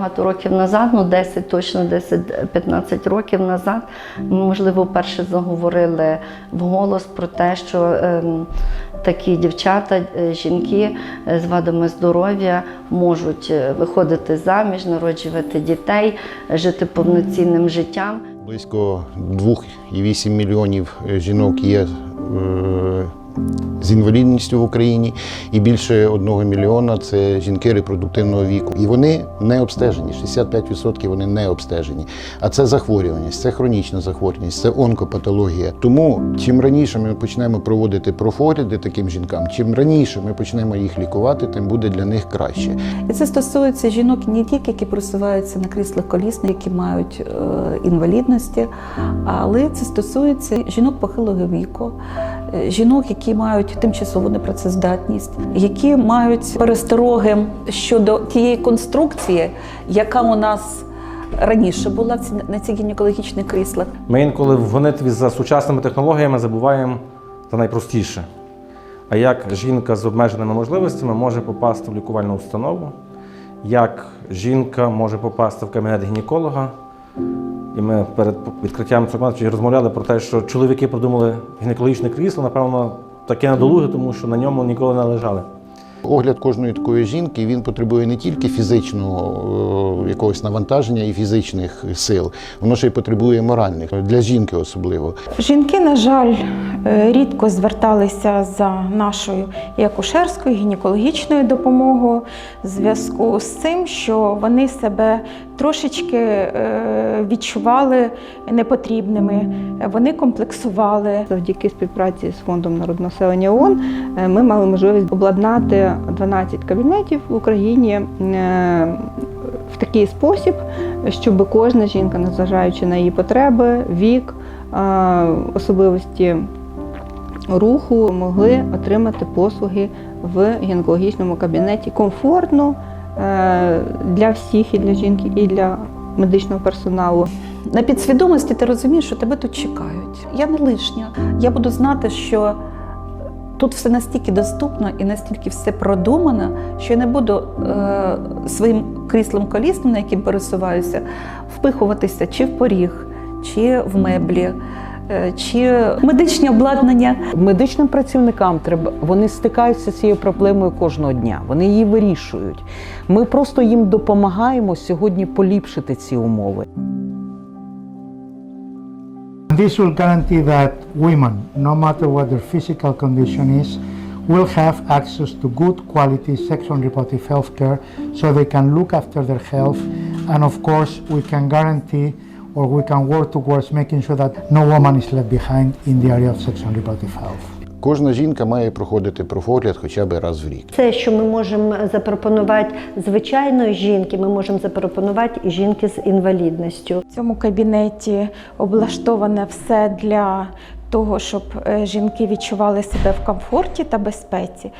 багато років назад, ну 10, точно 10-15 років назад, ми, можливо, вперше заговорили вголос про те, що ем, такі дівчата, е, жінки е, з вадами здоров'я можуть е, виходити заміж, народжувати дітей, жити повноцінним життям. Близько 2,8 мільйонів е, жінок є е, з інвалідністю в Україні, і більше 1 мільйона це жінки репродуктивного віку. І вони не обстежені. 65% вони не обстежені. А це захворюваність, це хронічна захворюваність, це онкопатологія. Тому чим раніше ми почнемо проводити профогляди таким жінкам, чим раніше ми почнемо їх лікувати, тим буде для них краще. І це стосується жінок не тільки, які просуваються на кріслах колісних, які мають е, інвалідності, але це стосується жінок похилого віку, жінок, які мають тимчасову непрацездатність, які мають перестороги щодо тієї конструкції, яка у нас раніше була ці- на цих гінекологічних кріслах. Ми інколи в гонитві за сучасними технологіями забуваємо за найпростіше. А як жінка з обмеженими можливостями може попасти в лікувальну установу, як жінка може попасти в кабінет гінеколога. І ми перед відкриттям цього розмовляли про те, що чоловіки придумали гінекологічне крісло, напевно, таке недолуге, тому що на ньому ніколи не лежали. Огляд кожної такої жінки він потребує не тільки фізичного е, якогось навантаження і фізичних сил, воно ще й потребує моральних для жінки особливо. Жінки, на жаль, е, рідко зверталися за нашою і акушерською, гінекологічною допомогою в зв'язку з цим, що вони себе трошечки е, відчували непотрібними, вони комплексували. Завдяки співпраці з фондом народонаселення ООН е, ми мали можливість обладнати 12 кабінетів в Україні е, в такий спосіб, щоб кожна жінка, незважаючи на її потреби, вік, е, особливості руху, могли отримати послуги в гінекологічному кабінеті комфортно е, для всіх, і для жінки, і для медичного персоналу. На підсвідомості ти розумієш, що тебе тут чекають. Я не лишня. Я буду знати, що тут все настільки доступно і настільки все продумано, що я не буду е, своїм кріслом колісним, на яким пересуваюся, впихуватися чи в поріг, чи в меблі, е, чи медичне обладнання. Медичним працівникам треба вони стикаються з цією проблемою кожного дня. Вони її вирішують. Ми просто їм допомагаємо сьогодні поліпшити ці умови. This will guarantee that women, no matter what their physical condition is, will have access to good quality sexual and reproductive health care so they can look after their health. And of course, we can guarantee or we can work towards making sure that no woman is left behind in the area of sexual and reproductive health. Кожна жінка має проходити профогляд хоча б раз в рік. Це, що ми можемо запропонувати звичайної жінки, ми можемо запропонувати і жінки з інвалідністю. В цьому кабінеті облаштоване все для того, щоб е, жінки відчували себе в комфорті та безпеці.